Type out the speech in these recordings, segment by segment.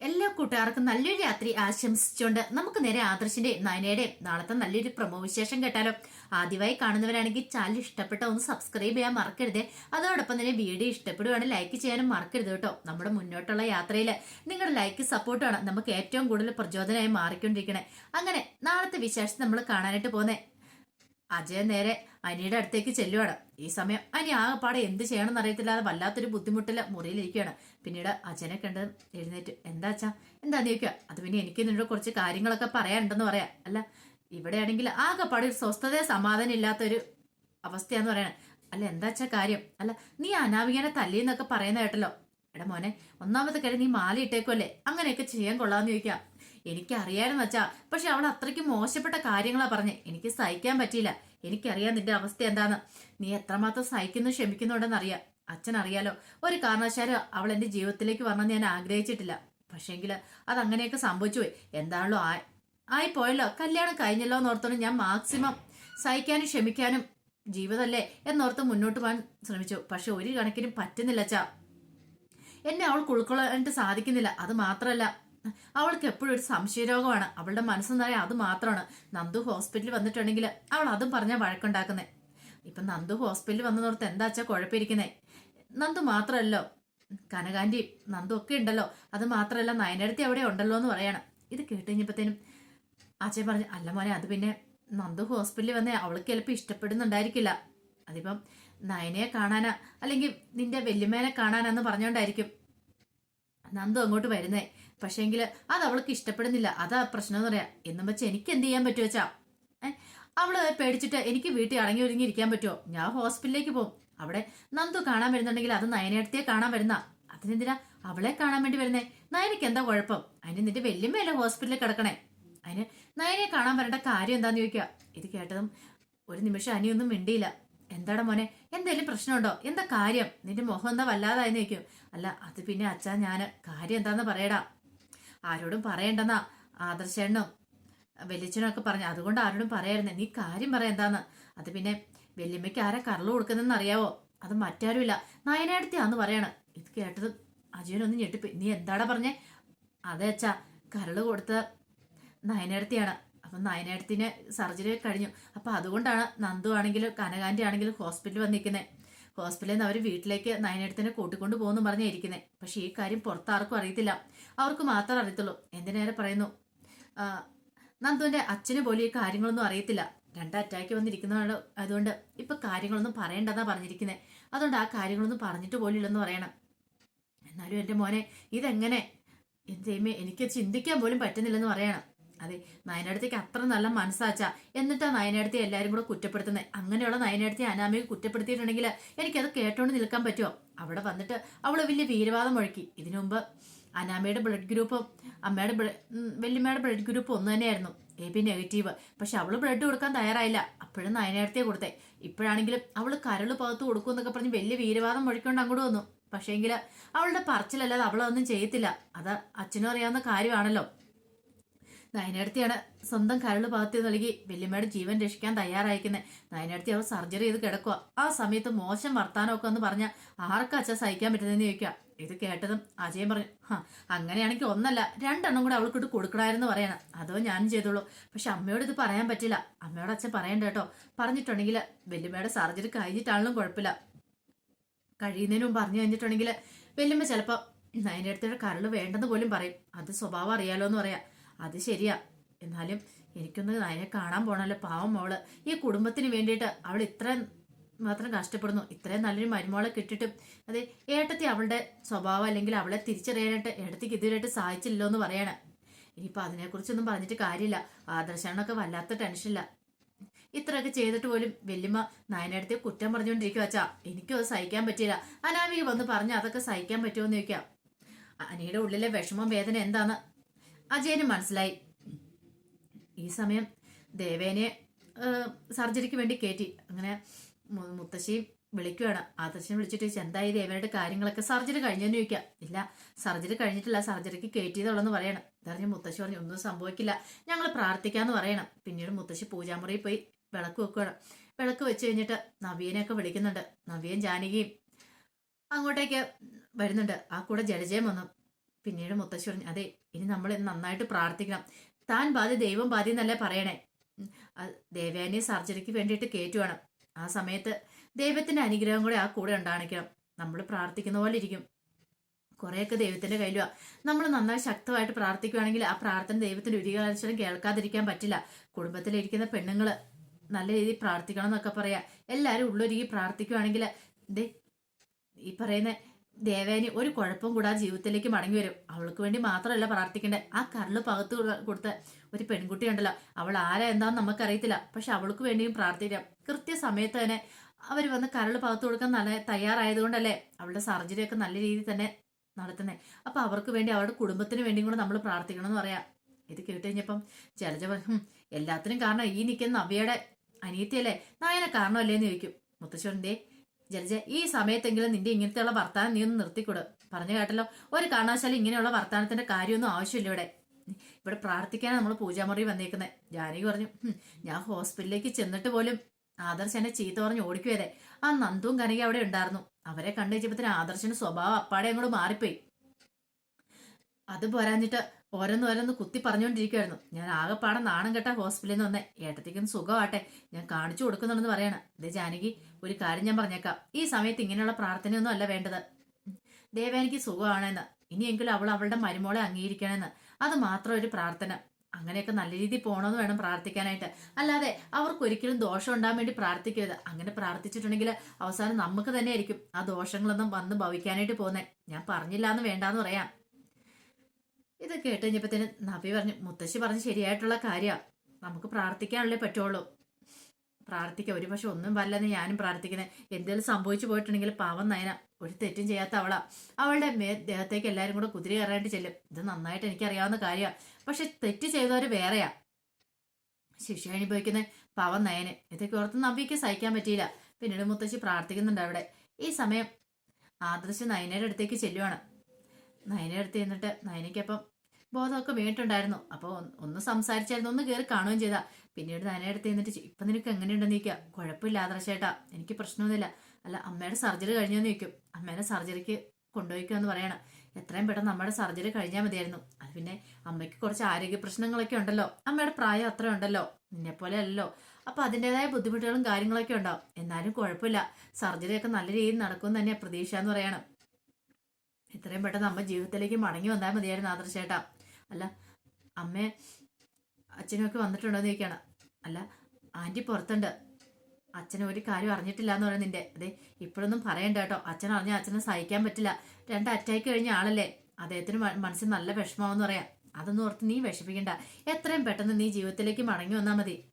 എല്ലാ കൂട്ടുകാർക്കും നല്ലൊരു രാത്രി ആശംസിച്ചുകൊണ്ട് നമുക്ക് നേരെ ആദർശിന്റെ നയനയുടെ നാളത്തെ നല്ലൊരു പ്രമോ വിശേഷം കേട്ടാലോ. ആദ്യമായി കാണുന്നവരാണെങ്കിൽ ചാനൽ ഇഷ്ടപ്പെട്ട ഒന്ന് സബ്സ്ക്രൈബ് ചെയ്യാൻ മറക്കരുത്. അതോടൊപ്പം തന്നെ വീഡിയോ ഇഷ്ടപ്പെടുവാണെങ്കിൽ ലൈക്ക് ചെയ്യാനും മറക്കരുത് കേട്ടോ. നമ്മുടെ മുന്നോട്ടുള്ള യാത്രയിൽ നിങ്ങളുടെ ലൈക്ക് സപ്പോർട്ടാണ് നമുക്ക് ഏറ്റവും കൂടുതൽ പ്രചോദനമായി മാറിക്കൊണ്ടിരിക്കണേ. അങ്ങനെ നാളത്തെ വിശേഷം നമ്മൾ കാണാനായിട്ട് പോന്നെ അജയ നേരെ അനിയുടെ അടുത്തേക്ക് ചെല്ലുവാണ്. ഈ സമയം അനി ആകെപ്പാടെ എന്ത് ചെയ്യണമെന്ന് അറിയത്തില്ലാതെ വല്ലാത്തൊരു ബുദ്ധിമുട്ടില്ല മുറിയിലിരിക്കുകയാണ്. പിന്നീട് അച്ഛനെ കണ്ട് എഴുന്നേറ്റ് എന്താ അച്ഛാ? എന്താ ചോദിക്കുക അത് പിന്നെ എനിക്ക് നിന്നോട് കുറച്ച് കാര്യങ്ങളൊക്കെ പറയാനുണ്ടെന്ന് പറയാം. അല്ല ഇവിടെയാണെങ്കിൽ ആകെപ്പാടെ ഒരു സ്വസ്ഥത സമാധാനം ഇല്ലാത്തൊരു അവസ്ഥയാന്ന് പറയണേ. അല്ല എന്താ അച്ഛാ കാര്യം? അല്ല നീ അനാവികനെ തല്ലിയെന്നൊക്കെ പറയുന്ന കേട്ടല്ലോ. എടാ മോനെ ഒന്നാമത്തെ കാര്യം നീ മാല ഇട്ടേക്കുമല്ലേ അങ്ങനെയൊക്കെ ചെയ്യാൻ കൊള്ളാന്ന് ചോദിക്കാം. എനിക്കറിയാമെന്ന് വെച്ചാ പക്ഷെ അവൾ അത്രയ്ക്ക് മോശപ്പെട്ട കാര്യങ്ങളാ പറഞ്ഞേ. എനിക്ക് സഹിക്കാൻ പറ്റിയില്ല. എനിക്കറിയാം നിന്റെ അവസ്ഥ എന്താന്ന്. നീ എത്രമാത്രം സഹിക്കുന്നു ക്ഷമിക്കുന്നുണ്ടെന്ന് അറിയാം. അച്ഛൻ അറിയാലോ ഒരു കാരണവശാലും അവൾ എന്റെ ജീവിതത്തിലേക്ക് വരണമെന്ന് ഞാൻ ആഗ്രഹിച്ചിട്ടില്ല. പക്ഷേങ്കിൽ സംഭവിച്ചു പോയി. എന്താണല്ലോ ആയി ആയി പോയല്ലോ കല്യാണം കഴിഞ്ഞല്ലോ എന്നോർത്തോണ്ട് ഞാൻ മാക്സിമം സഹിക്കാനും ക്ഷമിക്കാനും ജീവിതമല്ലേ എന്നോർത്ത് മുന്നോട്ട് പോകാൻ ശ്രമിച്ചു. പക്ഷെ ഒരു കണക്കിനും പറ്റുന്നില്ല ചാ എന്നെ അവൾക്ക് ഉൾക്കൊള്ളാനായിട്ട് സാധിക്കുന്നില്ല. അത് മാത്രമല്ല അവൾക്ക് എപ്പോഴും ഒരു സംശയരോഗമാണ്. അവളുടെ മനസ്സെന്നറിയാം അത് മാത്രമാണ്. നന്ദു ഹോസ്പിറ്റലിൽ വന്നിട്ടുണ്ടെങ്കിൽ അവൾ അതും പറഞ്ഞാൽ വഴക്കുണ്ടാക്കുന്നേ. ഇപ്പൊ നന്ദു ഹോസ്പിറ്റലിൽ വന്നതോർത്ത് എന്താ വെച്ചാൽ കുഴപ്പമിരിക്കുന്നേ? നന്ദു മാത്രമല്ലോ. കനകാന്റി നന്ദു ഒക്കെ ഉണ്ടല്ലോ. അത് മാത്രമല്ല നയനടുത്തി അവിടെ ഉണ്ടല്ലോ എന്ന് പറയണം. ഇത് കേട്ട് കഴിഞ്ഞപ്പോഴത്തേനും അച്ഛൻ പറഞ്ഞു അല്ല മോനെ അത് പിന്നെ നന്ദു ഹോസ്പിറ്റലിൽ വന്നേ അവൾക്ക് ചിലപ്പോൾ ഇഷ്ടപ്പെടുന്നുണ്ടായിരിക്കില്ല. അതിപ്പം നയനയെ കാണാനാ അല്ലെങ്കിൽ നിന്റെ വെല്ലുമേനെ കാണാനാന്ന് പറഞ്ഞോണ്ടായിരിക്കും നന്ദു അങ്ങോട്ട് വരുന്നേ. പക്ഷേങ്കിൽ അത് അവൾക്ക് ഇഷ്ടപ്പെടുന്നില്ല. അതാ പ്രശ്നം എന്ന് പറയാം. എന്നും വെച്ച് എനിക്ക് എന്ത് ചെയ്യാൻ പറ്റുമോ വെച്ചാ? അവൾ പേടിച്ചിട്ട് എനിക്ക് വീട്ടിൽ അടങ്ങി ഒരുങ്ങി ഇരിക്കാൻ പറ്റുമോ ഞാൻ ഹോസ്പിറ്റലിലേക്ക് പോകും അവിടെ നന്ദു കാണാൻ വരുന്നുണ്ടെങ്കിൽ അത് നയനടുത്തേ കാണാൻ വരുന്ന. അതിനെന്തിനാ അവളെ കാണാൻ വേണ്ടി വരുന്നേ? നയനക്ക് എന്താ കുഴപ്പം? അതിന് നിന്റെ വല്യമ്മയല്ല ഹോസ്പിറ്റലിൽ കിടക്കണേ? അതിന് നയനെ കാണാൻ വരേണ്ട കാര്യം എന്താന്ന് ചോദിക്കുക ഇത് കേട്ടതും ഒരു നിമിഷം അനിയൊന്നും മിണ്ടിയില്ല. എന്താടാ മോനെ? എന്തെങ്കിലും പ്രശ്നമുണ്ടോ? എന്താ കാര്യം? നിന്റെ മുഖം എന്താ വല്ലാതായെന്ന് ചോദിക്കും. അല്ല അത് പിന്നെ അച്ഛാ ഞാൻ. കാര്യം എന്താന്ന് പറയടാ. ആരോടും പറയണ്ടെന്നാ ആദർശേണ്ണും വെല്ലിച്ചനൊക്കെ പറഞ്ഞു. അതുകൊണ്ട് ആരോടും പറയായിരുന്നേ. നീ കാര്യം പറ എന്താന്ന്. അത് പിന്നെ വല്യമ്മയ്ക്ക് ആരാ കറൾ കൊടുക്കുന്നെന്ന് അറിയാവോ? അത് മറ്റാരുമില്ല. നയനടുത്തിയാന്ന് പറയണം. ഇത് കേട്ടത് അജയനൊന്നും ഞെട്ടിപ്പോയി. നീ എന്താടാ പറഞ്ഞേ? അതെ അച്ഛാ. കരൾ കൊടുത്ത നയനടുത്തിയാണ് അപ്പം നയനടുത്തിന് സർജറി കഴിഞ്ഞു. അപ്പം അതുകൊണ്ടാണ് നന്ദു ആണെങ്കിലും കനകാന്റി ആണെങ്കിലും ഹോസ്പിറ്റലിൽ വന്നിരിക്കുന്നത് ഹോസ്പിറ്റലിൽ നിന്ന് അവർ വീട്ടിലേക്ക് നയനടുത്തിനെ കൂട്ടിക്കൊണ്ട് പോകുന്നു പറഞ്ഞാ ഇരിക്കുന്നത് പക്ഷെ ഈ കാര്യം പുറത്താർക്കും അറിയത്തില്ല. അവർക്ക് മാത്രം അറിയത്തുള്ളൂ. എന്തിനേറെ പറയുന്നു? നന്ദുവിന്റെ അച്ഛന് പോലും ഈ കാര്യങ്ങളൊന്നും അറിയത്തില്ല. രണ്ട് അറ്റാക്ക് വന്നിരിക്കുന്നതാണ് അതുകൊണ്ട് ഇപ്പൊ കാര്യങ്ങളൊന്നും പറയേണ്ടതാ പറഞ്ഞിരിക്കുന്നത് അതുകൊണ്ട് ആ കാര്യങ്ങളൊന്നും പറഞ്ഞിട്ട് പോലും ഇല്ലെന്ന് പറയണം. എന്നാലും എന്റെ മോനെ ഇതെങ്ങനെ? എന്തേമേ എനിക്ക് ചിന്തിക്കാൻ പോലും പറ്റുന്നില്ലെന്ന് പറയണം. അതെ നയനടുത്തേക്ക് അത്ര നല്ല മനസ്സാച്ചാ. എന്നിട്ടാ നയനടുത്തെ എല്ലാരും കൂടെ കുറ്റപ്പെടുത്തുന്നത് അങ്ങനെയുള്ള നയനടുത്തെ അനാമയെ കുറ്റപ്പെടുത്തിയിട്ടുണ്ടെങ്കിൽ എനിക്കത് കേട്ടോണ്ട് നിൽക്കാൻ പറ്റുമോ അവിടെ വന്നിട്ട് അവൾ വലിയ വീരവാദം മുഴക്കി ഇതിനു മുമ്പ് അനാമയുടെ ബ്ലഡ് ഗ്രൂപ്പും അമ്മയുടെ വല്യമ്മയുടെ ബ്ലഡ് ഗ്രൂപ്പ് ഒന്ന് തന്നെയായിരുന്നു. A B negative. പക്ഷെ അവൾ ബ്ലഡ് കൊടുക്കാൻ തയ്യാറായില്ല. അപ്പോഴും നയനേടത്തെ കൊടുത്തേ. ഇപ്പോഴാണെങ്കിലും അവൾ കരൾ പകത്ത് കൊടുക്കും എന്നൊക്കെ പറഞ്ഞ് വലിയ വീരവാദം മുഴക്കൊണ്ട് അങ്ങോട്ട് വന്നു. പക്ഷേങ്കിൽ അവളുടെ പറച്ചിലല്ലാതെ അവളൊന്നും ചെയ്യത്തില്ല. അത് അച്ഛനും അറിയാവുന്ന കാര്യമാണല്ലോ. നയനടുത്തിയാണ് സ്വന്തം കരൾ പാത്തി നൽകി വല്യമ്മയുടെ ജീവൻ രക്ഷിക്കാൻ തയ്യാറായിരിക്കുന്നത് നയനടുത്തി അവൾ സർജറി ചെയ്ത് കിടക്കുക ആ സമയത്ത് മോശം വർത്താനമൊക്കെ എന്ന് പറഞ്ഞാൽ ആർക്കാ അച്ഛൻ സഹിക്കാൻ പറ്റുന്നതെന്ന് ചോദിക്കുക ഇത് കേട്ടതും അജയൻ പറഞ്ഞു ഹാ അങ്ങനെയാണെങ്കിൽ ഒന്നല്ല രണ്ടെണ്ണം കൂടെ അവൾക്ക് ഇട്ട് കൊടുക്കണമായിരുന്നു പറയണം. അതോ ഞാനും ചെയ്തോളൂ. പക്ഷെ അമ്മയോട് ഇത് പറയാൻ പറ്റില്ല. അമ്മയോട് അച്ഛൻ പറയണ്ട കേട്ടോ. പറഞ്ഞിട്ടുണ്ടെങ്കിൽ വല്യമ്മയുടെ സർജറി കഴിഞ്ഞിട്ടാണെങ്കിലും കുഴപ്പമില്ല. കഴിയുന്നതിന് മുമ്പ് പറഞ്ഞു കഴിഞ്ഞിട്ടുണ്ടെങ്കിൽ വല്യമ്മ ചിലപ്പോൾ നയനടുത്തിയുടെ കരൾ വേണ്ടെന്ന് പോലും പറയും. അത് സ്വഭാവം അറിയാലോ എന്ന് പറയാം. അത് ശരിയാ. എന്നാലും എനിക്കൊന്ന് അതിനെ കാണാൻ പോണല്ലോ പാവം മോൾ. ഈ കുടുംബത്തിന് വേണ്ടിയിട്ട് അവൾ ഇത്ര മാത്രം കഷ്ടപ്പെടുന്നു. ഇത്രയും നല്ലൊരു മരുമോളെ കിട്ടിയിട്ടും അതെ ഏട്ടത്തി അവളുടെ സ്വഭാവം അല്ലെങ്കിൽ അവളെ തിരിച്ചറിയാനായിട്ട് ഏട്ടത്തിക്ക് ഇതുവരെയായിട്ട് സാധിച്ചില്ലല്ലോ എന്ന് പറയാണ്. ഇനിയിപ്പോൾ അതിനെക്കുറിച്ചൊന്നും പറഞ്ഞിട്ട് കാര്യമില്ല. ആദർശാണൊക്കെ വല്ലാത്ത ടെൻഷനില്ല ഇത്രയൊക്കെ ചെയ്തിട്ട് പോലും വല്യമ്മ നായനടുത്ത് കുറ്റം പറഞ്ഞുകൊണ്ടിരിക്കുക അച്ഛാ. എനിക്കും അത് സഹിക്കാൻ പറ്റിയില്ല. അനാമിക വന്ന് പറഞ്ഞ് അതൊക്കെ സഹിക്കാൻ പറ്റുമോ എന്ന് ചോദിക്കാം. അനിയുടെ ഉള്ളിലെ വിഷമം വേദന എന്താന്ന് അജയന് മനസ്സിലായി. ഈ സമയം ദേവേനെ സർജറിക്ക് വേണ്ടി കയറ്റി അങ്ങനെ മുത്തശ്ശി വിളിക്കുകയാണ് ആദർശനെ വിളിച്ചിട്ട് എന്തായി ദേവയുടെ കാര്യങ്ങളൊക്കെ? സർജറി കഴിഞ്ഞെന്ന് ചോദിക്കാം. ഇല്ല സർജറി കഴിഞ്ഞിട്ടില്ല. സർജറിക്ക് കയറ്റിയതുള്ളെന്ന് പറയണം. ഇതറിഞ്ഞ് മുത്തശ്ശി പറഞ്ഞു ഒന്നും സംഭവിക്കില്ല. ഞങ്ങൾ പ്രാർത്ഥിക്കാന്ന് പറയണം. പിന്നീട് മുത്തശ്ശി പൂജാമുറിയിൽ പോയി വിളക്ക് വെക്കുകയാണ് വിളക്ക് വെച്ച് കഴിഞ്ഞിട്ട് നവീനെയൊക്കെ വിളിക്കുന്നുണ്ട്. നവീൻ ജാനകിയും അങ്ങോട്ടേക്ക് വരുന്നുണ്ട്. ആ കൂടെ ജലജയം വന്നു. പിന്നീട് മുത്തശ്ശി പറഞ്ഞു അതെ ഇനി നമ്മൾ നന്നായിട്ട് പ്രാർത്ഥിക്കണം. താൻ ബാധ്യ ദൈവം ബാധ്യ എന്നല്ലേ പറയണേ? ദേവയാനി സർജറിക്ക് വേണ്ടിയിട്ട് കയറ്റുവാണ് ആ സമയത്ത് ദൈവത്തിന്റെ അനുഗ്രഹം കൂടെ ആ കൂടെ ഉണ്ടാണിക്കണം നമ്മൾ പ്രാർത്ഥിക്കുന്ന പോലെ ഇരിക്കും. കുറേയൊക്കെ ദൈവത്തിന്റെ കയ്യിലുവാ. നമ്മൾ നന്നായി ശക്തമായിട്ട് പ്രാർത്ഥിക്കുകയാണെങ്കിൽ ആ പ്രാർത്ഥന ദൈവത്തിന്റെ ഒരു കേൾക്കാതിരിക്കാൻ പറ്റില്ല. കുടുംബത്തിലിരിക്കുന്ന പെണ്ണുങ്ങൾ നല്ല രീതിയിൽ പ്രാർത്ഥിക്കണം എന്നൊക്കെ പറയാ. എല്ലാവരും ഉള്ളൊരുക്കി പ്രാർത്ഥിക്കുകയാണെങ്കിൽ ദേ ഈ പറയുന്ന ദേവേനി ഒരു കുഴപ്പം കൂടാതെ ജീവിതത്തിലേക്ക് മടങ്ങി വരും. അവൾക്ക് വേണ്ടി മാത്രമല്ല പ്രാർത്ഥിക്കേണ്ടത്. ആ കരൾ പകത്ത് കൊടുത്ത ഒരു പെൺകുട്ടി ഉണ്ടല്ലോ. അവൾ ആരാ എന്താന്ന് നമുക്കറിയത്തില്ല. പക്ഷെ അവൾക്ക് വേണ്ടിയും പ്രാർത്ഥിക്കാം. കൃത്യസമയത്ത് തന്നെ അവർ വന്ന് കരൾ പകത്ത് കൊടുക്കാൻ നല്ല തയ്യാറായതുകൊണ്ടല്ലേ അവളുടെ സർജറി ഒക്കെ നല്ല രീതിയിൽ തന്നെ നടത്തുന്നത് അപ്പൊ അവർക്ക് വേണ്ടി അവരുടെ കുടുംബത്തിന് വേണ്ടിയും കൂടെ നമ്മൾ പ്രാർത്ഥിക്കണം എന്ന് പറയാം. ഇത് കേട്ട് കഴിഞ്ഞപ്പം ജലജ എല്ലാത്തിനും കാരണം ഈ നിൽക്കുന്ന നവ്യയുടെ അനിയത്തിയല്ലേ? നായനെ കാരണമല്ലേന്ന് ചോദിക്കും. മുത്തശ്ശന്റെ ജലജ ഈ സമയത്തെങ്കിലും നിന്റെ ഇങ്ങനത്തെയുള്ള വർത്താനം നീ ഒന്ന് നിർത്തിക്കൊടു? പറഞ്ഞു കേട്ടല്ലോ ഒരു കാരണവശാലും ഇങ്ങനെയുള്ള വർത്താനത്തിന്റെ കാര്യമൊന്നും ആവശ്യമില്ല ഇവിടെ. ഇവിടെ പ്രാർത്ഥിക്കാനാണ് നമ്മൾ പൂജാമുറി വന്നേക്കുന്നത് ജാനകി പറഞ്ഞു "ഹും, ഞാൻ ഹോസ്പിറ്റലിലേക്ക് ചെന്നിട്ട് പോലും ആദർശ് എന്നെ ചീത്ത പറഞ്ഞ് ഓടിക്കുവരെ ആ നന്ദുവും കനകി അവിടെ ഉണ്ടായിരുന്നു. അവരെ കണ്ടു വെച്ചപ്പത്തിന് ആദർശിന്റെ സ്വഭാവം അപ്പാടെ അങ്ങോട്ട് മാറിപ്പോയി. അത് പോരാഞ്ഞിട്ട് ഓരോന്ന് ഓരോന്ന് കുത്തി പറഞ്ഞുകൊണ്ടിരിക്കുവായിരുന്നു ഞാൻ ആകെപ്പാടെ നാണം കെട്ട ഹോസ്പിറ്റലിൽ നിന്ന് വന്നേ. ഏട്ടത്തേക്കും സുഖമാട്ടെ ഞാൻ കാണിച്ചു കൊടുക്കുന്നുണ്ടെന്ന് പറയണം. ദേ ജാനകി ഒരു കാര്യം ഞാൻ പറഞ്ഞേക്കാം. ഈ സമയത്ത് ഇങ്ങനെയുള്ള പ്രാർത്ഥനയൊന്നും അല്ല വേണ്ടത്. ദേവാനിക്ക് സുഖമാണെന്ന്. ഇനിയെങ്കിലും അവൾ അവളുടെ മരുമോളെ അംഗീകരിക്കണമെന്ന്. അത് മാത്രം ഒരു പ്രാർത്ഥന. അങ്ങനെയൊക്കെ നല്ല രീതിയിൽ പോകണമെന്ന് വേണം പ്രാർത്ഥിക്കാനായിട്ട്. അല്ലാതെ അവർക്ക് ഒരിക്കലും ദോഷം ഉണ്ടാകാൻ വേണ്ടി പ്രാർത്ഥിക്കരുത്. അങ്ങനെ പ്രാർത്ഥിച്ചിട്ടുണ്ടെങ്കിൽ അവസാനം നമുക്ക് തന്നെയായിരിക്കും ആ ദോഷങ്ങളൊന്നും വന്ന് ഭവിക്കാനായിട്ട് പോകുന്നേ. ഞാൻ പറഞ്ഞില്ല എന്ന് വേണ്ടാന്ന് പറയാം. ഇത് കേട്ട് കഴിഞ്ഞപ്പത്തേന് നബി പറഞ്ഞു മുത്തശ്ശി പറഞ്ഞ് ശരിയായിട്ടുള്ള കാര്യമാണ് നമുക്ക് പ്രാർത്ഥിക്കാനല്ലേ പറ്റുള്ളൂ. പ്രാർത്ഥിക്കാം ഒരു പക്ഷെ ഒന്നും വല്ലെന്ന് ഞാനും പ്രാർത്ഥിക്കുന്നത് എന്തെങ്കിലും സംഭവിച്ചു പോയിട്ടുണ്ടെങ്കിൽ പാവം നയന. ഒരു തെറ്റും ചെയ്യാത്ത അവളാ. അവളുടെ മേ ദേഹത്തേക്ക് എല്ലാവരും കൂടെ കുതിരി കയറാനായിട്ട് ചെല്ലും. ഇത് നന്നായിട്ട് എനിക്കറിയാവുന്ന കാര്യമാണ് പക്ഷെ തെറ്റ് ചെയ്തവർ വേറെയാ. ശിക്ഷ അനുഭവിക്കുന്ന പാവം നയന്. ഇതൊക്കെ ഓർത്ത് നബിക്ക് സഹിക്കാൻ പറ്റിയില്ല. പിന്നീട് മുത്തശ്ശി പ്രാർത്ഥിക്കുന്നുണ്ട് അവിടെ. ഈ സമയം ആദർശ് നയനയുടെ അടുത്തേക്ക് ചെല്ലുവാണ്. നയനയുടെ അടുത്ത് ചെന്നിട്ട് നയനയ്ക്കപ്പം ബോധമൊക്കെ വീണിട്ടുണ്ടായിരുന്നു. അപ്പോൾ ഒന്ന് സംസാരിച്ചായിരുന്നു. ഒന്ന് കയറി കാണുകയും ചെയ്താ. പിന്നീട് തന്നെ അടുത്ത് നിന്നിട്ട് ഇപ്പം നിനക്ക് എങ്ങനെയുണ്ടെന്ന് ചോദിക്കുക കുഴപ്പമില്ല ആദർശേട്ടാ എനിക്ക് പ്രശ്നമൊന്നുമില്ല. അല്ല അമ്മയുടെ സർജറി കഴിഞ്ഞെന്ന് ചോദിക്കും. അമ്മേനെ സർജറിക്ക് കൊണ്ടുപോയിക്കുക എന്ന് പറയണം. എത്രയും പെട്ടെന്ന് നമ്മുടെ സർജറി കഴിഞ്ഞാൽ മതിയായിരുന്നു. അത് പിന്നെ അമ്മയ്ക്ക് കുറച്ച് ആരോഗ്യ പ്രശ്നങ്ങളൊക്കെ ഉണ്ടല്ലോ. അമ്മയുടെ പ്രായം അത്ര ഉണ്ടല്ലോ. നിന്നെപ്പോലെ അല്ലല്ലോ. അപ്പൊ അതിന്റെതായ ബുദ്ധിമുട്ടുകളും കാര്യങ്ങളൊക്കെ ഉണ്ടാവും. എന്നാലും കുഴപ്പമില്ല. സർജറിയൊക്കെ നല്ല രീതിയിൽ നടക്കും തന്നെ പ്രതീക്ഷ എന്ന് പറയണം. എത്രയും പെട്ടെന്ന് അമ്മ ജീവിതത്തിലേക്ക് മടങ്ങി വന്നാൽ മതിയായിരുന്നു ആദർശേട്ടാ അല്ല അമ്മ അച്ഛനൊക്കെ വന്നിട്ടുണ്ടോ എന്ന് ചോദിക്കുകയാണ്. അല്ല ആന്റി പുറത്തുണ്ട്. അച്ഛൻ ഒരു കാര്യം അറിഞ്ഞിട്ടില്ല എന്ന് പറയുന്നത് നിന്റെ. അതെ ഇപ്പോഴൊന്നും പറയണ്ട കേട്ടോ. അച്ഛൻ അറിഞ്ഞാൽ അച്ഛനെ സഹിക്കാൻ പറ്റില്ല. രണ്ട് അറ്റാക്ക് കഴിഞ്ഞ ആളല്ലേ. അദ്ദേഹത്തിന് മനസ്സിൽ നല്ല വിഷമമാവെന്ന് പറയാം. അതൊന്നും ഓർത്ത് നീ വിഷമിക്കണ്ട. എത്രയും പെട്ടെന്ന് നീ ജീവിതത്തിലേക്ക് മടങ്ങി വന്നാൽ മതി.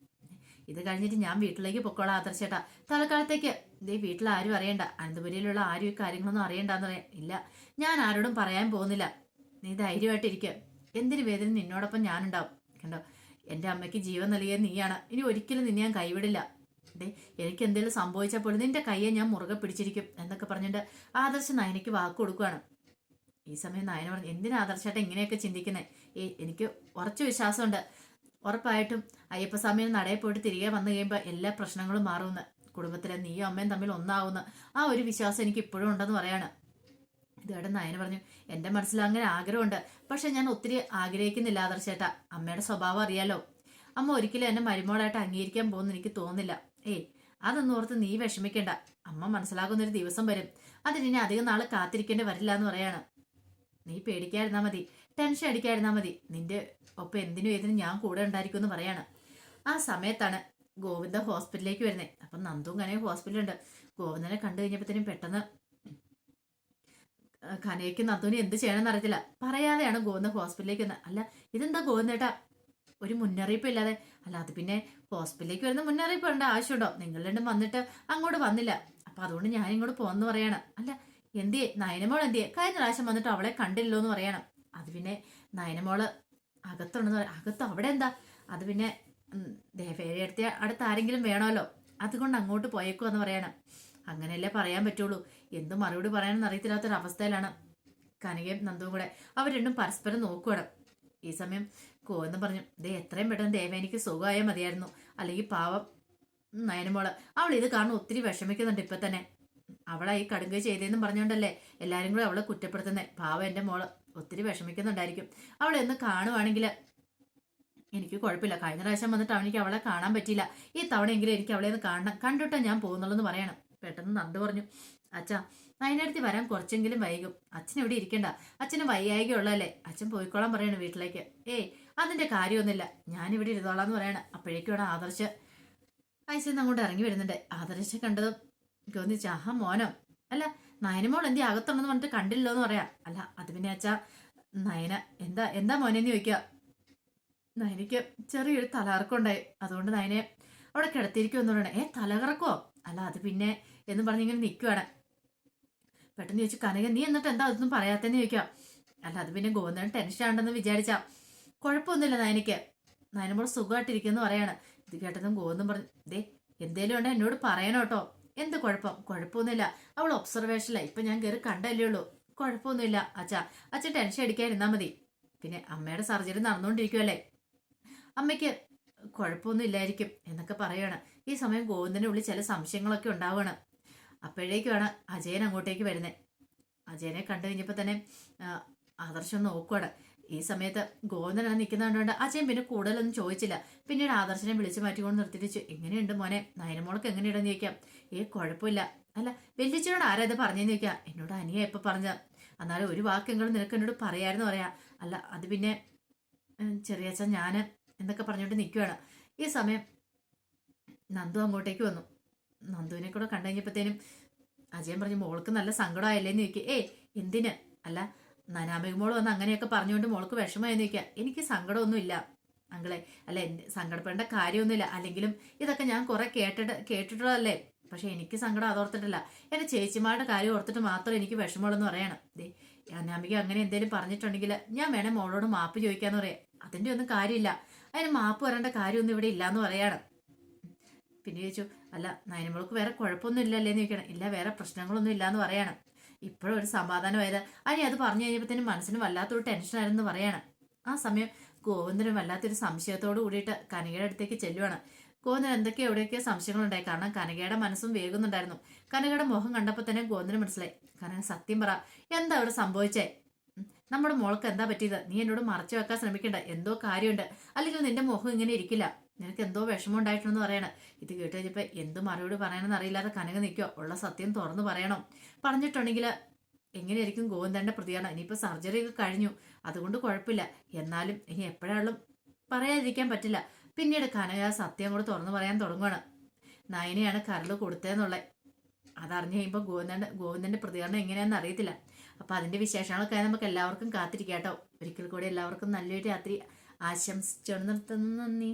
ഇത് കഴിഞ്ഞിട്ട് ഞാൻ വീട്ടിലേക്ക് പൊക്കോളാം ആദർശേട്ടാ. തൽക്കാലത്തേക്ക്. ഇതേ വീട്ടിൽ ആരും അറിയണ്ട. അനന്തപുരിയിലുള്ള ആരും ഈ കാര്യങ്ങളൊന്നും അറിയണ്ടെന്ന് പറയാം. ഇല്ല ഞാൻ ആരോടും പറയാൻ പോകുന്നില്ല. നീ ധൈര്യമായിട്ടിരിക്കുക എന്തിനു വേദന നിന്നോടൊപ്പം ഞാനുണ്ടാവും? കണ്ടോ? എന്റെ അമ്മയ്ക്ക് ജീവൻ നൽകിയ നീയാണ്. ഇനി ഒരിക്കലും നിന്നെ ഞാൻ കൈവിടില്ല. എനിക്ക് എന്തെങ്കിലും സംഭവിച്ചാൽ പോലും നിന്റെ കയ്യെ ഞാൻ മുറുകെ പിടിച്ചിരിക്കും എന്നൊക്കെ പറഞ്ഞിട്ട് ആദർശ നയനയ്ക്ക് വാക്ക് കൊടുക്കുകയാണ് ഈ സമയം നയന പറഞ്ഞു എന്തിനാ ആദർശമായിട്ട് ഇങ്ങനെയൊക്കെ ചിന്തിക്കുന്നത് ഏ എനിക്ക് ഉറച്ച വിശ്വാസമുണ്ട്. ഉറപ്പായിട്ടും അയ്യപ്പ സമയം നടയെ പോയിട്ട് തിരികെ വന്നു കഴിയുമ്പോൾ എല്ലാ പ്രശ്നങ്ങളും മാറുമെന്ന്. കുടുംബത്തിലെ നീയും അമ്മയും തമ്മിൽ ഒന്നാവുന്ന ആ ഒരു വിശ്വാസം എനിക്ക് ഇപ്പോഴും ഉണ്ടെന്ന് പറയാണ്. ഇതേടെ നയന പറഞ്ഞു എന്റെ മനസ്സിൽ അങ്ങനെ ആഗ്രഹമുണ്ട് പക്ഷെ ഞാൻ ഒത്തിരി ആഗ്രഹിക്കുന്നില്ല ആദർശേട്ടാ അമ്മയുടെ സ്വഭാവം അറിയാലോ. അമ്മ ഒരിക്കലും എന്നെ മരുമോളായിട്ട് അംഗീകരിക്കാൻ പോകുന്ന എനിക്ക് തോന്നുന്നില്ല. ഏ അതൊന്നും ഓർത്ത് നീ വിഷമിക്കണ്ട. അമ്മ മനസ്സിലാകുന്ന ഒരു ദിവസം വരും. അതിന് അധികം നാൾ കാത്തിരിക്കേണ്ടി വരില്ല എന്ന് പറയാണ്. നീ പേടിക്കാതിരുന്നാ മതി. ടെൻഷൻ അടിക്കാതിരുന്നാ മതി. നിന്റെ ഒപ്പം എന്തിനും ഏതിനും ഞാൻ കൂടെ ഉണ്ടായിരിക്കും എന്ന് പറയാണ്. ആ സമയത്താണ് ഗോവിന്ദ ഹോസ്പിറ്റലിലേക്ക് വരുന്നത് അപ്പം നന്ദും അങ്ങനെ ഹോസ്പിറ്റലുണ്ട് ഗോവിന്ദനെ കണ്ടു കഴിഞ്ഞപ്പോഴത്തേനും പെട്ടെന്ന് കനയ്ക്ക് നന്ദുവിന് എന്ത് ചെയ്യണമെന്ന് അറിയത്തില്ല. പറയാതെയാണ് ഗോവിന്ദ ഹോസ്പിറ്റലിലേക്ക് വന്നത് അല്ല ഇതെന്താ ഗോവിന്ദേട്ടാ ഒരു മുന്നറിയിപ്പ് ഇല്ലാതെ. അല്ല അത് പിന്നെ ഹോസ്പിറ്റലിലേക്ക് വരുന്ന മുന്നറിയിപ്പ് ഉണ്ട് ആവശ്യമുണ്ടോ? നിങ്ങൾ രണ്ടും വന്നിട്ട് അങ്ങോട്ട് വന്നില്ല. അപ്പൊ അതുകൊണ്ട് ഞാൻ ഇങ്ങോട്ട് പോന്ന് പറയാണ്. അല്ല എന്തിയെ? നയനമോൾ എന്തിയെ? കഴിഞ്ഞ പ്രാവശ്യം വന്നിട്ട് അവളെ കണ്ടില്ലോ എന്ന് പറയണം. അത് പിന്നെ നയനമോൾ അകത്തുണ്ടെന്ന് പറയാം അകത്ത് അവിടെ എന്താ? അത് പിന്നെ ദേവേരി അടുത്ത അടുത്ത് ആരെങ്കിലും വേണമല്ലോ. അതുകൊണ്ട് അങ്ങോട്ട് പോയേക്കുമെന്ന് പറയണം. അങ്ങനെയല്ലേ പറയാൻ പറ്റുള്ളൂ. എന്ത് മറുപടി പറയാനെന്ന് അറിയത്തില്ലാത്തൊരവസ്ഥയിലാണ്. കനകയും നന്ദുവും കൂടെ അവർ രണ്ടും പരസ്പരം നോക്കുവാണ്. ഈ സമയം കോന്ന് പറഞ്ഞു ദേ എത്രയും പെട്ടെന്ന് ദേവേനിക്ക് സുഖമായാൽ മതിയായിരുന്നു. അല്ലെങ്കിൽ പാവം നയനമോൾ അവൾ ഇത് കാരണം ഒത്തിരി വിഷമിക്കുന്നുണ്ട് ഇപ്പൊ തന്നെ. അവളെ ഈ കടുങ്ക ചെയ്തതെന്നും പറഞ്ഞുകൊണ്ടല്ലേ എല്ലാരും കൂടെ അവളെ കുറ്റപ്പെടുത്തുന്നേ. പാവം എന്റെ മോൾ ഒത്തിരി വിഷമിക്കുന്നുണ്ടായിരിക്കും. അവളെ ഒന്ന് കാണുവാണെങ്കിൽ എനിക്ക് കുഴപ്പമില്ല. കഴിഞ്ഞ പ്രാവശ്യം വന്നിട്ട് അവനിക്ക് അവളെ കാണാൻ പറ്റിയില്ല. ഈ തവണയെങ്കിലും എനിക്ക് അവളെ ഒന്ന് കാണണം. കണ്ടിട്ടാ ഞാൻ പോകുന്നുള്ളൂ എന്ന് പറയണം. പെട്ടെന്ന് നന്ദു പറഞ്ഞു അച്ഛാ അതിനടുത്ത് വരാൻ കുറച്ചെങ്കിലും വൈകും. അച്ഛൻ ഇവിടെ ഇരിക്കണ്ട. അച്ഛന് വയ്യായിക ഉള്ളതല്ലേ അച്ഛൻ പോയിക്കോളാൻ പറയണ വീട്ടിലേക്ക്. ഏയ് അതിന്റെ കാര്യമൊന്നുമില്ല. ഞാനിവിടെ ഇരുന്നോളാം എന്ന് പറയണം. അപ്പോഴേക്കും ഇവിടെ ആദർശ് ഐസിന്ന് അങ്ങോട്ട് ഇറങ്ങി വരുന്നുണ്ട്. ആദർശ കണ്ടതും തോന്നിച്ചു ആഹാ മോനോ? അല്ല നയനമോൾ എന്തി അകത്തുണ്ടെന്ന് പറഞ്ഞിട്ട് കണ്ടില്ലോ എന്ന് പറയാം. അല്ല അത് പിന്നെ അച്ഛാ നയന എന്താ എന്താ മോനെന്ന് ചോദിക്കുക. നയനയ്ക്ക് ചെറിയൊരു തലകറക്കമുണ്ടായി അതുകൊണ്ട് നയനെ അവിടെ കിടത്തിയിരിക്കുമെന്ന് പറയണേ. ഏ തലകറക്കോ? അല്ല അത് പിന്നെ എന്ന് പറഞ്ഞിങ്ങനെ നിൽക്കുവാണ് പെട്ടെന്ന് ചോദിച്ചു കനക നീ എന്നിട്ട് എന്താ അതൊന്നും പറയാത്തന്നെ ചോദിക്കാം. അല്ല അത് പിന്നെ ഗോവിന്ദൻ ടെൻഷൻ ആണ്ടെന്ന് വിചാരിച്ചാ. കുഴപ്പമൊന്നുമില്ല നയനയ്ക്ക്. നയനമ്പോൾ സുഖമായിട്ടിരിക്കുമെന്ന് പറയാണ്. ഇത് കേട്ടതും ഗോവിന്ദൻ പറഞ്ഞു ദേ എന്തേലും ഉണ്ടോ എന്നോട് പറയണം കേട്ടോ. എന്ത് കുഴപ്പം? കുഴപ്പമൊന്നുമില്ല. അവൾ ഒബ്സർവേഷനില്ല ഇപ്പൊ ഞാൻ കയറി കണ്ടല്ലേ ഉള്ളൂ. കുഴപ്പമൊന്നുമില്ല അച്ഛ. അച്ഛൻ ടെൻഷൻ അടിക്കാതിരുന്നാ മതി. പിന്നെ അമ്മയുടെ സർജറി നടന്നുകൊണ്ടിരിക്കുവല്ലേ. അമ്മയ്ക്ക് കുഴപ്പമൊന്നും ഇല്ലായിരിക്കും എന്നൊക്കെ പറയാണ്. ഈ സമയം ഗോവിന്ദന്റെ ഉള്ളിൽ ചില സംശയങ്ങളൊക്കെ ഉണ്ടാവുകയാണ് അപ്പോഴേക്കുമാണ് അജയൻ അങ്ങോട്ടേക്ക് വരുന്നത് അജയനെ കണ്ടു കഴിഞ്ഞപ്പോൾ തന്നെ ആദർശം നോക്കുവാണ്. ഈ സമയത്ത് ഗോവിന്ദനാണ് നിൽക്കുന്നതുകൊണ്ട് അജയൻ പിന്നെ കൂടുതലൊന്നും ചോദിച്ചില്ല. പിന്നീട് ആദർശനെ വിളിച്ചു മാറ്റിക്കൊണ്ട് നിർത്തിച്ചു എങ്ങനെയുണ്ട് മോനെ? നയനമോൾക്ക് എങ്ങനെയുണ്ടെന്ന് ചോദിക്കാം. ഏ കുഴപ്പമില്ല. അല്ല വെല്ലിച്ചനോട് ആരാ ഇത് പറഞ്ഞെന്ന് ചോദിക്കാം. എന്നോട് അനിയ എപ്പോൾ പറഞ്ഞ എന്നാലും ഒരു വാക്കെങ്കിലും നിനക്ക് എന്നോട് പറയാമായിരുന്നു പറയാം. അല്ല അത് പിന്നെ ചെറിയച്ഛൻ ഞാൻ എന്നൊക്കെ പറഞ്ഞുകൊണ്ട് നിൽക്കുകയാണ് ഈ സമയം നന്ദു അങ്ങോട്ടേക്ക് വന്നു. നന്ദുവിനെ കൂടെ കണ്ടു കഴിഞ്ഞപ്പോഴത്തേനും അജയൻ പറഞ്ഞു മോൾക്ക് നല്ല സങ്കടമായില്ലേന്ന് ചോദിക്കുക. ഏ എന്തിന്? അല്ല നനാമിക മോൾ വന്ന് അങ്ങനെയൊക്കെ പറഞ്ഞുകൊണ്ട് മോൾക്ക് വിഷമമായെന്ന് ചോദിക്കുക. എനിക്ക് സങ്കടമൊന്നുമില്ല അങ്കളെ. അല്ല സങ്കടപ്പെടേണ്ട കാര്യമൊന്നുമില്ല. അല്ലെങ്കിലും ഇതൊക്കെ ഞാൻ കുറെ കേട്ടിട്ട് കേട്ടിട്ടുള്ളതല്ലേ? പക്ഷെ എനിക്ക് സങ്കടം അതോർത്തിട്ടില്ല. എന്റെ ചേച്ചിമാരുടെ കാര്യം ഓർത്തിട്ട് മാത്രം എനിക്ക് വിഷമമുള്ളെന്ന് പറയണം. ദേ അനാമിക അങ്ങനെ എന്തെങ്കിലും പറഞ്ഞിട്ടുണ്ടെങ്കിൽ ഞാൻ വേണേ മോളോട് മാപ്പ് ചോദിക്കാന്ന് പറയാം. അതിന്റെ ഒന്നും കാര്യമില്ല. അതിന് മാപ്പ് വരേണ്ട കാര്യമൊന്നും ഇവിടെ ഇല്ലാന്ന് പറയാണ്. പിന്നെ ചോദിച്ചു അല്ല നയനമോൾക്ക് വേറെ കുഴപ്പമൊന്നും ഇല്ലല്ലേന്ന് ചോദിക്കണം ഇല്ല വേറെ പ്രശ്നങ്ങളൊന്നും ഇല്ലാന്ന് പറയാണ്. ഇപ്പോഴും ഒരു സമാധാനമായത് അനി അത് പറഞ്ഞു കഴിഞ്ഞപ്പോഴത്തേനും മനസ്സിന് വല്ലാത്തൊരു ടെൻഷനായിരുന്നു പറയാണ്. ആ സമയം ഗോവിന്ദനും വല്ലാത്തൊരു സംശയത്തോട് കൂടിയിട്ട് കനകയുടെ അടുത്തേക്ക് ചെല്ലുവാണ്. ഗോവിന്ദൻ എന്തൊക്കെയോ എവിടെയൊക്കെയോ സംശയങ്ങളുണ്ടായി. കാരണം കനകയുടെ മനസ്സും വേഗുന്നുണ്ടായിരുന്നു കനകയുടെ മുഖം കണ്ടപ്പോൾ തന്നെ ഗോവിന്ദന് മനസ്സിലായി. കനക സത്യം പറ. എന്താ അവിടെ സംഭവിച്ചേ? നമ്മുടെ മോൾക്ക് എന്താ പറ്റിയത്? നീ എന്നോട് മറച്ചു വെക്കാൻ ശ്രമിക്കണ്ട. എന്തോ കാര്യമുണ്ട്. അല്ലെങ്കിൽ നിന്റെ മുഖം ഇങ്ങനെ ഇരിക്കില്ല. നിനക്ക് എന്തോ വിഷമം ഉണ്ടായിട്ടുണ്ടെന്ന് പറയണ. ഇത് കേട്ട് കഴിഞ്ഞപ്പോ എന്ത് മറുപടി പറയണമെന്ന് അറിയില്ലാതെ കനക നിൽക്കോ ഉള്ള സത്യം തുറന്നു പറയണം. പറഞ്ഞിട്ടുണ്ടെങ്കിൽ എങ്ങനെയായിരിക്കും ഗോവിന്ദന്റെ പ്രതികരണം? ഇനിയിപ്പോ സർജറി ഒക്കെ കഴിഞ്ഞു. അതുകൊണ്ട് കുഴപ്പമില്ല. എന്നാലും ഇനി എപ്പോഴാളും പറയാതിരിക്കാൻ പറ്റില്ല. പിന്നീട് കനക സത്യം കൂടെ തുറന്നു പറയാൻ തുടങ്ങുകയാണ് നയനെയാണ് കരൾ കൊടുത്തതെന്നുള്ളത്. അതറിഞ്ഞു കഴിയുമ്പോൾ ഗോവിന്ദന്റെ ഗോവിന്ദന്റെ പ്രതികരണം എങ്ങനെയാണെന്ന് അറിയത്തില്ല. അപ്പൊ അതിന്റെ വിശേഷങ്ങളൊക്കെ നമുക്ക് എല്ലാവർക്കും കാത്തിരിക്കാം കേട്ടോ ഒരിക്കൽ കൂടി എല്ലാവർക്കും നല്ലൊരു രാത്രി ആശംസിച്ചുകൊണ്ട് നിർത്തുന്നു. നന്ദി.